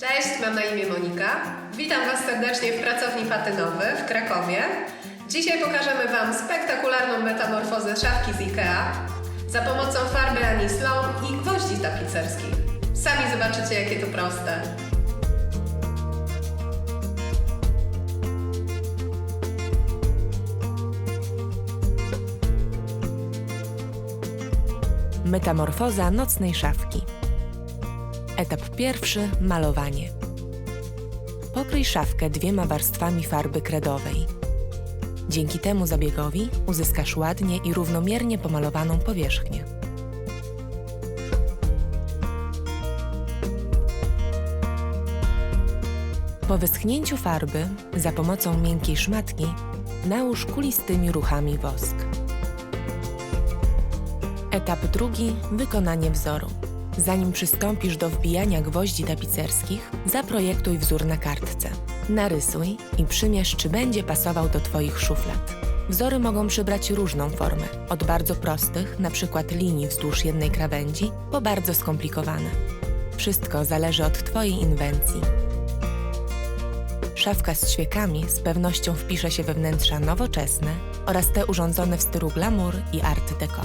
Cześć, mam na imię Monika. Witam Was serdecznie w pracowni patynowy w Krakowie. Dzisiaj pokażemy Wam spektakularną metamorfozę szafki z IKEA za pomocą farby Anislą i gwoździ tapicerskich. Sami zobaczycie, jakie to proste. Metamorfoza nocnej szafki. Etap pierwszy malowanie. Pokryj szafkę dwiema warstwami farby kredowej. Dzięki temu zabiegowi uzyskasz ładnie i równomiernie pomalowaną powierzchnię. Po wyschnięciu farby za pomocą miękkiej szmatki nałóż kulistymi ruchami wosk. Etap drugi wykonanie wzoru. Zanim przystąpisz do wbijania gwoździ tapicerskich, zaprojektuj wzór na kartce. Narysuj i przymierz, czy będzie pasował do Twoich szuflad. Wzory mogą przybrać różną formę, od bardzo prostych, np. linii wzdłuż jednej krawędzi, po bardzo skomplikowane. Wszystko zależy od Twojej inwencji. Szafka z ćwiekami z pewnością wpisze się we wnętrza nowoczesne oraz te urządzone w stylu glamour i art deco.